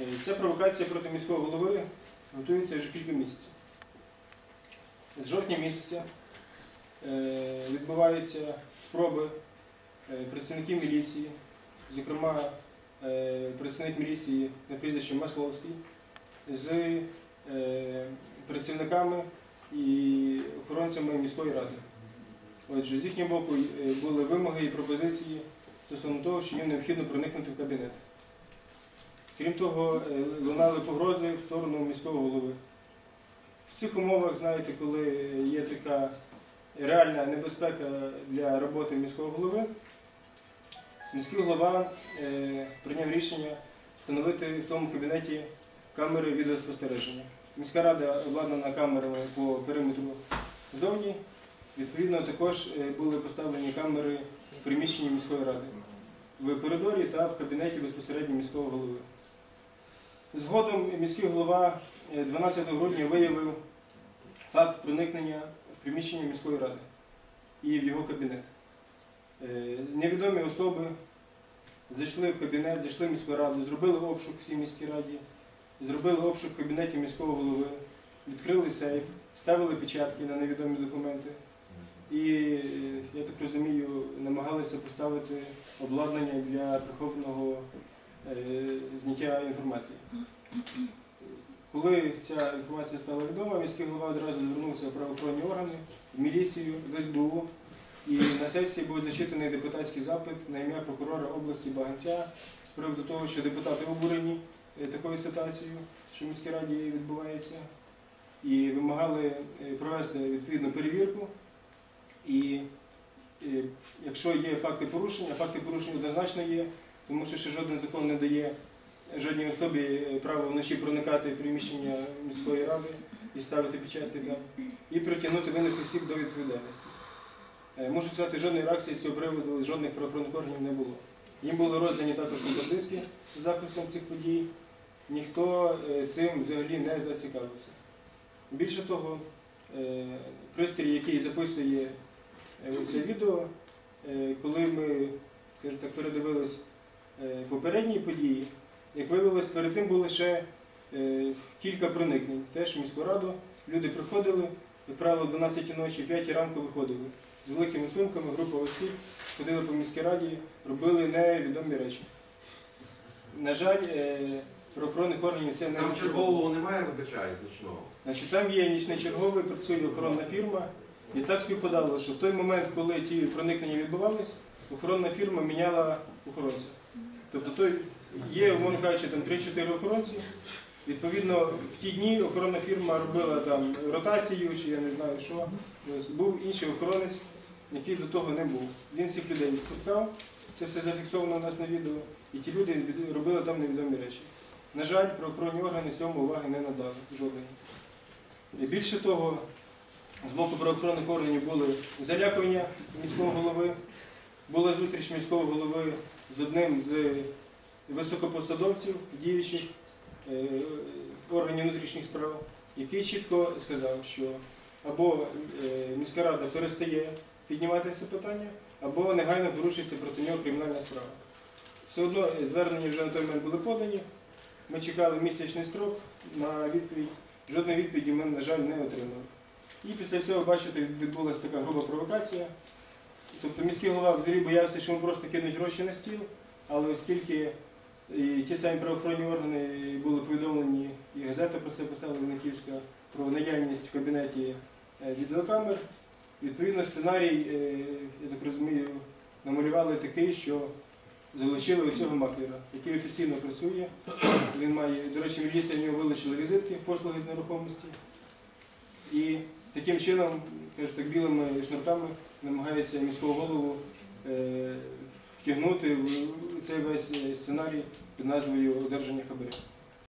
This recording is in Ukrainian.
Е, Ця провокація проти міського голови готується вже кілька місяців. З жовтня місяця е, відбуваються спроби е, працівників міліції, зокрема працівник міліції на прізвище Масловський, з працівниками і охоронцями міської ради. Отже, з їхнього боку були вимоги і пропозиції стосовно того, що їм необхідно проникнути в кабінет. Крім того, е, лунали погрози в сторону міського голови. В цих умовах, знаєте, коли є така реальна небезпека для роботи міського голови, міський голова е, прийняв рішення встановити в своєму кабінеті камери відеоспостереження. Міська рада обладнана камерами по периметру зовні. Відповідно, також е, були поставлені камери в приміщенні міської ради в коридорі та в кабінеті безпосередньо міського голови. Згодом міський голова е, 12 грудня виявив факт проникнення в приміщення міської ради і в його кабінет. Е, Невідомі особи зайшли в кабінет, зайшли в міську раду, зробили обшук в цій міській раді, зробили обшук в кабінеті міського голови, відкрили сейф, ставили печатки на невідомі документи. І, е, я так розумію, намагалися поставити обладнання для прихованого е, зняття інформації. Коли ця інформація стала відома, міський голова одразу звернувся в правоохоронні органи, в міліцію, в СБУ. І на сесії був зачитаний депутатський запит на ім'я прокурора області Баганця з приводу того, що депутати обурені е, такою ситуацією, що в міській раді відбувається, і вимагали е, провести відповідну перевірку. І е, якщо є факти порушення, факти порушення однозначно є, тому що ще жоден закон не дає жодній особі право вночі проникати в приміщення міської ради і ставити печатки там, і притягнути винних осіб до відповідальності. Е, Можу сказати, жодної реакції з цього приводу, жодних правоохоронних не було. Їм були роздані також контрдиски з записом цих подій. Ніхто е, цим взагалі не зацікавився. Більше того, е, пристрій, який записує це відео, коли ми скажімо так, передивились попередні події, як виявилось, перед тим було ще е, кілька проникнень. Теж в міську раду люди приходили, як правило, о 12 ночі, 5 ранку виходили з великими сумками, група осіб, ходили по міській раді, робили невідомі речі. На жаль, е, правоохоронних органів це не Там чергового немає, вибачаю, нічного. Значить, там є нічний черговий, працює охоронна фірма. І так співпадало, що в той момент, коли ті проникнення відбувались, охоронна фірма міняла охоронця. Тобто той, є, умовно кажучи, там 3-4 охоронці. Відповідно, в ті дні охоронна фірма робила там ротацію, чи я не знаю що. Був інший охоронець, який до того не був. Він цих людей відпускав, це все зафіксовано у нас на відео, і ті люди робили там невідомі речі. На жаль, правоохоронні органи цьому уваги не надали жодної. Більше того, з боку правоохоронних органів були залякування міського голови, була зустріч міського голови з одним з високопосадовців, діючих е, органів внутрішніх справ, який чітко сказав, що або е, міська рада перестає піднімати це питання, або негайно порушується проти нього кримінальна справа. Все одно е, звернення вже на той момент були подані. Ми чекали місячний строк на відповідь. Жодної відповіді ми, на жаль, не отримали. І після цього, бачите, відбулася така груба провокація. Тобто міський голова взагалі боявся, що йому просто кинуть гроші на стіл, але оскільки і ті самі правоохоронні органи були повідомлені, і газета про це писала Винниківська, про наявність в кабінеті е, відеокамер, відповідно сценарій, е, я так розумію, намалювали такий, що залучили цього маклера, який офіційно працює. Він має, до речі, міліція в нього вилучила візитки, послуги з нерухомості. І таким чином, кажу так, білими шнурками намагається міського голову е, втягнути в цей весь е, сценарій під назвою одержання хабаря.